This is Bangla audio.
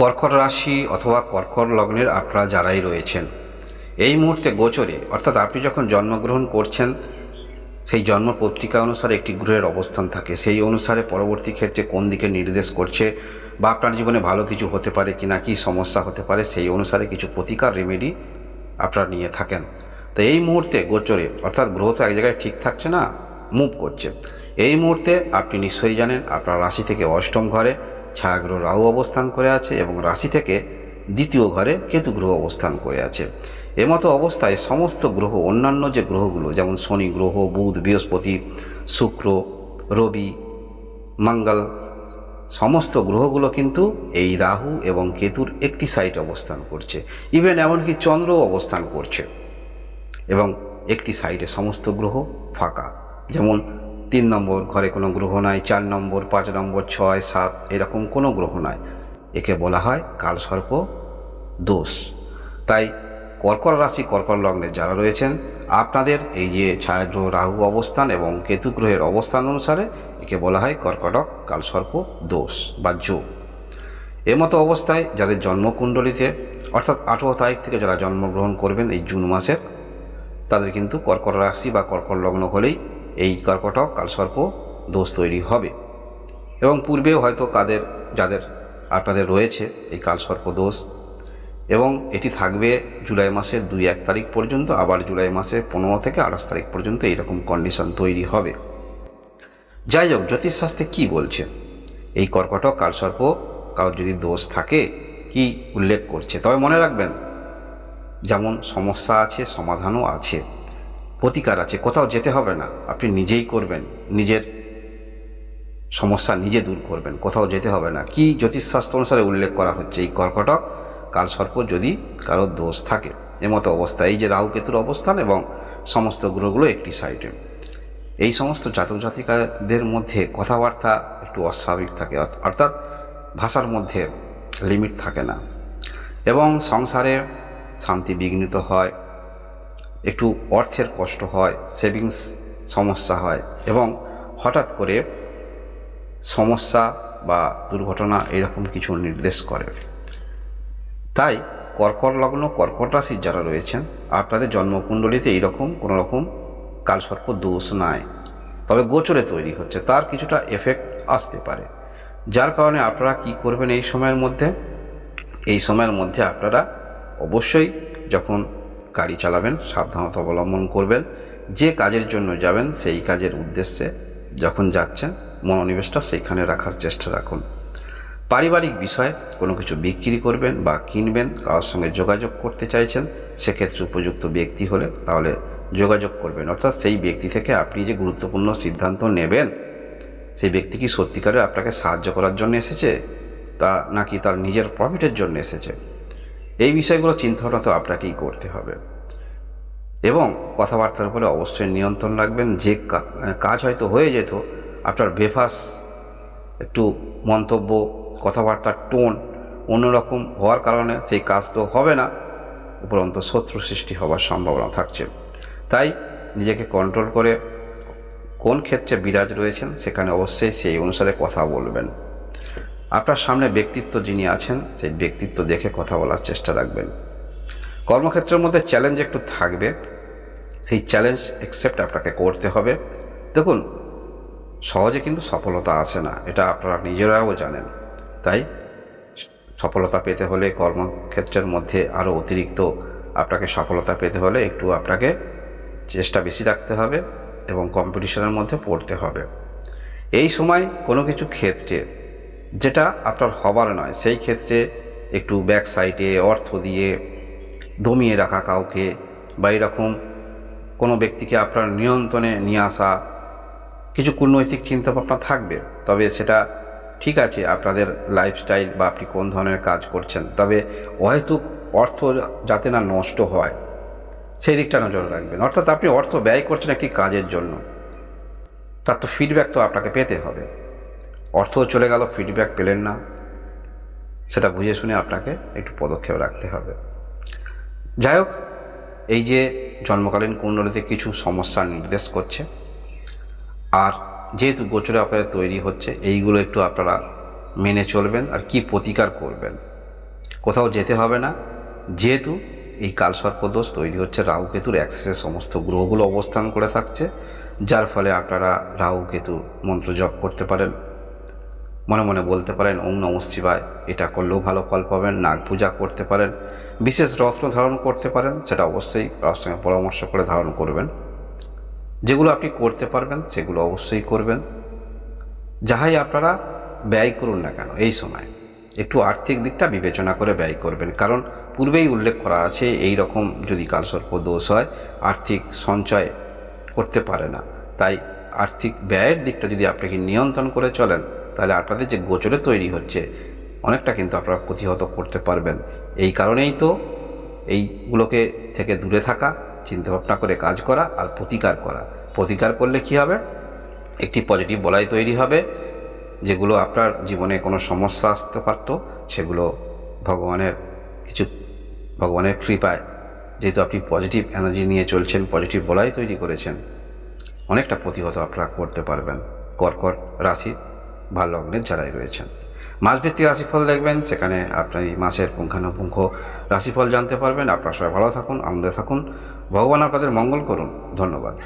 কর্কট রাশি অথবা কর্কট লগ্নের আপনারা যারাই রয়েছেন, এই মুহূর্তে গোচরে, অর্থাৎ আপনি যখন জন্মগ্রহণ করছেন, সেই জন্ম পত্রিকা অনুসারে একটি গ্রহের অবস্থান থাকে। সেই অনুসারে পরবর্তী ক্ষেত্রে কোন দিকে নির্দেশ করছে বা আপনার জীবনে ভালো কিছু হতে পারে কি না কি সমস্যা হতে পারে, সেই অনুসারে কিছু প্রতিকার রেমেডি আপনারা নিয়ে থাকেন। তো এই মুহূর্তে গোচরে, অর্থাৎ গ্রহ তো এক জায়গায় ঠিক থাকছে না মুভ করছে। এই মুহূর্তে আপনি নিশ্চয়ই জানেন, আপনার রাশি থেকে অষ্টম ঘরে ছায়াগ্রহ রাহু অবস্থান করে আছে এবং রাশি থেকে দ্বিতীয় ঘরে কেতু গ্রহ অবস্থান করে আছে। এমতো অবস্থায় সমস্ত গ্রহ, অন্যান্য যে গ্রহগুলো, যেমন শনি গ্রহ, বুধ, বৃহস্পতি, শুক্র, রবি, মঙ্গল, সমস্ত গ্রহগুলো কিন্তু এই রাহু এবং কেতুর একটি সাইডে অবস্থান করছে। ইভেন এমনকি চন্দ্রও অবস্থান করছে এবং একটি সাইডে সমস্ত গ্রহ ফাঁকা। যেমন তিন নম্বর, ঘরে কোনো গ্রহ নাই, চার নম্বর, পাঁচ নম্বর, ছয়, সাত, এরকম কোনো গ্রহ নাই। একে বলা হয় কালসর্প দোষ। তাই কর্কট রাশি কর্কট লগ্নে যারা রয়েছেন, আপনাদের এই যে ছায়াগ্রহ, রাহু অবস্থান এবং কেতু গ্রহের অবস্থান অনুসারে একে বলা হয় কর্কটক কালসর্প দোষ বা যোগ। এমতো অবস্থায় যাদের জন্মকুণ্ডলিতে, অর্থাৎ আঠেরো তারিখ থেকে যারা জন্মগ্রহণ করবেন এই জুন মাসের তাদের কিন্তু কর্কট রাশি বা কর্কট লগ্ন হলেই এই কর্কটক কালসর্প দোষ তৈরি হবে। এবং পূর্বেও হয়তো কাদের, যাদের আপনাদের রয়েছে এই কালসর্প দোষ। এবং এটি থাকবে জুলাই মাসের দুই এক তারিখ পর্যন্ত, আবার জুলাই মাসের পনেরো থেকে আঠাশ তারিখ পর্যন্ত এইরকম কন্ডিশন তৈরি হবে। যাই হোক, জ্যোতিষশাস্ত্রে কী বলছে? এই কর্কটক কালসর্প কারোর যদি দোষ থাকে, কি উল্লেখ করছে? তবে মনে রাখবেন, যেমন সমস্যা আছে, সমাধানও আছে। প্রতিকার আছে, কোথাও যেতে হবে না। আপনি নিজেই করবেন, নিজের সমস্যা নিজে দূর করবেন, কোথাও যেতে হবে না। কি জ্যোতিষশাস্ত্র অনুসারে উল্লেখ করা হচ্ছে, এই কর্কটক কালসর্প যদি কারোর দোষ থাকে, এমতো অবস্থা এই যে রাহু কেতুর অবস্থান এবং সমস্ত গ্রহগুলো একটি সাইডে। এই সমস্ত জাতক জাতিকাদের মধ্যে কথাবার্তা একটু অস্বাভাবিক থাকে, অর্থ- অর্থাৎ ভাষার মধ্যে লিমিট থাকে না। এবং সংসারে শান্তি বিঘ্নিত হয় একটু অর্থের কষ্ট হয় সেভিংস সমস্যা হয় এবং হঠাৎ করে সমস্যা বা দুর্ঘটনা এরকম কিছু নির্দেশ করে। তাই কর্কট লগ্ন, কর্কট রাশির যারা রয়েছেন, আপনাদের জন্মকুণ্ডলিতে এইরকম কোনো রকম কালসর্প দোষ নাই। তবে গোচরে তৈরি হচ্ছে, তার কিছুটা এফেক্ট আসতে পারে। যার কারণে আপনারা কি করবেন এই সময়ের মধ্যে? এই সময়ের মধ্যে আপনারা অবশ্যই যখন গাড়ি চালাবেন, সাবধানতা অবলম্বন করবেন। যে কাজের জন্য যাবেন, সেই কাজের উদ্দেশ্যে যখন যাচ্ছেন, মনোনিবেশটা সেইখানে রাখার চেষ্টা রাখুন। পারিবারিক বিষয়ে কোনো কিছু বিক্রি করবেন বা কিনবেন, কারোর সঙ্গে যোগাযোগ করতে চাইছেন, সেক্ষেত্রে উপযুক্ত ব্যক্তি হলে তাহলে যোগাযোগ করবেন। অর্থাৎ সেই ব্যক্তি থেকে আপনি যে গুরুত্বপূর্ণ সিদ্ধান্ত নেবেন, সেই ব্যক্তি কি সত্যিকারে আপনাকে সাহায্য করার জন্য এসেছে? তা নাকি তার নিজের প্রফিটের জন্য এসেছে? এই বিষয়গুলো চিন্তাভাবনা তো আপনাকেই করতে হবে। এবং কথাবার্তার উপরে অবশ্যই নিয়ন্ত্রণ রাখবেন। যে কাজ হয়তো হয়ে যেত, আপনার বেফাস, একটু মন্তব্য, কথাবার্তার টোন অন্যরকম হওয়ার কারণে সেই কাজ তো হবে না। উপরন্ত শত্রু সৃষ্টি হওয়ার সম্ভাবনা থাকছে। তাই নিজেকে কন্ট্রোল করে কোন ক্ষেত্রে বিরাজ রয়েছেন সেখানে অবশ্যই সেই অনুসারে কথা বলবেন। আপনার সামনে ব্যক্তিত্ব যিনি আছেন, সেই ব্যক্তিত্ব দেখে কথা বলার চেষ্টা রাখবেন। কর্মক্ষেত্রের মধ্যে চ্যালেঞ্জ একটু থাকবে। সেই চ্যালেঞ্জ অ্যাকসেপ্ট আপনাকে করতে হবে। দেখুন, সহজে কিন্তু সফলতা আসে না। এটা আপনারা নিজেরাও জানেন। তাই সফলতা পেতে হলে কর্মক্ষেত্রের মধ্যে আরও অতিরিক্ত আপনাকে সফলতা পেতে হলে একটু আপনাকে চেষ্টা বেশি রাখতে হবে এবং কম্পিটিশনের মধ্যে পড়তে হবে। এই সময় কোনো কিছু ক্ষেত্রে যেটা আপনার হবার নয়, সেই ক্ষেত্রে একটু ব্যাক সাইডে অর্থ দিয়ে দমিয়ে রাখা কাউকে বা এরকম কোনো ব্যক্তিকে আপনার নিয়ন্ত্রণে নিয়ে আসা, কিছু কূটনৈতিক চিন্তাভাবনা থাকবে। তবে সেটা ঠিক আছে আপনাদের লাইফস্টাইল বা আপনি কোন ধরনের কাজ করছেন। তবে অহেতুক অর্থ যাতে না নষ্ট হয়, সেই দিকটা নজর রাখবেন। অর্থাৎ আপনি অর্থ ব্যয় করছেন একটি কাজের জন্য, তার তো ফিডব্যাক তো আপনাকে পেতে হবে। অর্থ চলে গেল ফিডব্যাক পেলেন না। সেটা বুঝে শুনে আপনাকে একটু পদক্ষেপ রাখতে হবে। যাই হোক, এই যে জন্মকালীন কুণ্ডলীতে কিছু সমস্যা নির্দেশ করছে, আর যেহেতু গোচরে আপনাদের তৈরি হচ্ছে, এইগুলো একটু আপনারা মেনে চলবেন আর কি প্রতিকার করবেন। কোথাও যেতে হবে না, যেহেতু এই কালসর্পদোষ তৈরি হচ্ছে, রাহু কেতুর অ্যাক্সেসে সমস্ত গ্রহগুলো অবস্থান করে থাকছে, যার ফলে আপনারা রাহু কেতু মন্ত্র জপ করতে পারেন। মনে মনে বলতে পারেন, ওম নম শিবায়। এটা করলেও ভালো ফল পাবেন, নাগ পূজা করতে পারেন, বিশেষ রত্ন ধারণ করতে পারেন, সেটা অবশ্যই কারোর সঙ্গে পরামর্শ করে ধারণ করবেন। যেগুলো আপনি করতে পারবেন, সেগুলো অবশ্যই করবেন। যাহাই আপনারা ব্যয় করুন না কেন, এই সময় একটু আর্থিক দিকটা বিবেচনা করে ব্যয় করবেন। কারণ পূর্বেই উল্লেখ করা আছে, এই রকম যদি কালসর্প দোষ হয়, আর্থিক সঞ্চয় করতে পারে না। তাই আর্থিক ব্যয়ের দিকটা যদি আপনাকে নিয়ন্ত্রণ করে চলেন তাহলে আপনাদের যে গোচরে তৈরি হচ্ছে, অনেকটা কিন্তু আপনারা প্রতিহত করতে পারবেন। এই কারণেই তো এইগুলোকে থেকে দূরে থাকা, চিন্তাভাবনা করে কাজ করা আর প্রতিকার করা। প্রতিকার করলে কি হবে? একটি পজিটিভ বলাই তৈরি হবে, যেগুলো আপনার জীবনে কোনো সমস্যা আসতে পারত, সেগুলো ভগবানের কিছু, ভগবানের কৃপায়। যেহেতু আপনি পজিটিভ এনার্জি নিয়ে চলছেন, পজিটিভ বলাই তৈরি করেছেন, অনেকটা প্রতিহত আপনারা করতে পারবেন। কর্কট রাশি ভালো লগ্নের যারাই রয়েছেন। মাসভিত্তিক রাশিফল দেখবেন, সেখানে আপনি মাসের পুঙ্খানুপুঙ্খ রাশিফল জানতে পারবেন। আপনার সবাই ভালো থাকুন, আনন্দে থাকুন। ভগবান আপনাদের মঙ্গল করুন। ধন্যবাদ।